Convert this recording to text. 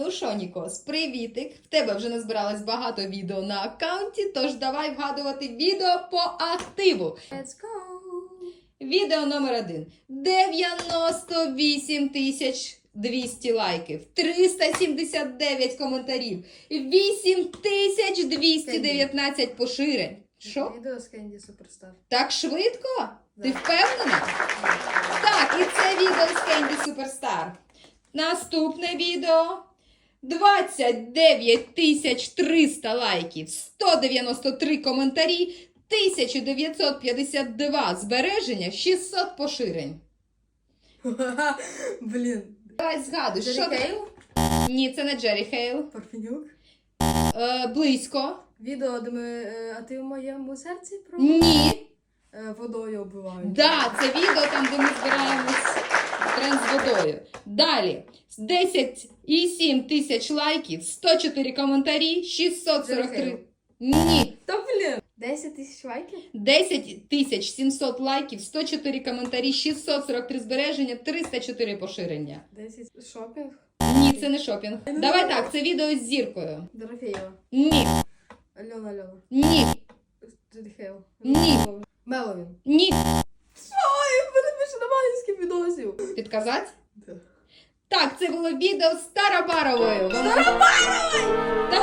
Ну що, Нікос, привітик! В тебе вже назбиралось багато відео на аккаунті, тож давай вгадувати відео по активу. Let's go! Відео номер один. 98 тисяч 200 лайків, 379 коментарів, 8219 поширень. Що? Відео з Кенді Суперстар. Так швидко? Ти впевнена? Так, і це відео з Кенді Суперстар. Наступне відео. 29 тисяч 300 лайків, 193 коментарі, 1952 збереження, 600 поширень. Блін. Давай згадуй, що Джері це? Хейл? Ні, це не Джері Хейл. Парфенюк. Е, близько. Відео, де ми. е, А ти в моєму серці про Ні. Е, водою оббивають. Да, це відео там, де ми збираємось в тренд з водою. Далі. 10,7 тисяч лайків, 104 коментарі, 643. Ні. Та блін! 10 тисяч лайків? 10 тисяч 700 лайків, 104 коментарі, 643 збереження, 304 поширення. 10 шопінг? Ні, це не шопінг. Давай так, це відео з зіркою. Дорофеєва. Ні. Альона Альона. Ні. Джері Ні. Меловін. Ні. Ой, в мене більше немає відосів. Підказати? Да. Так, це було відео з Старобаровою. Вона- Так.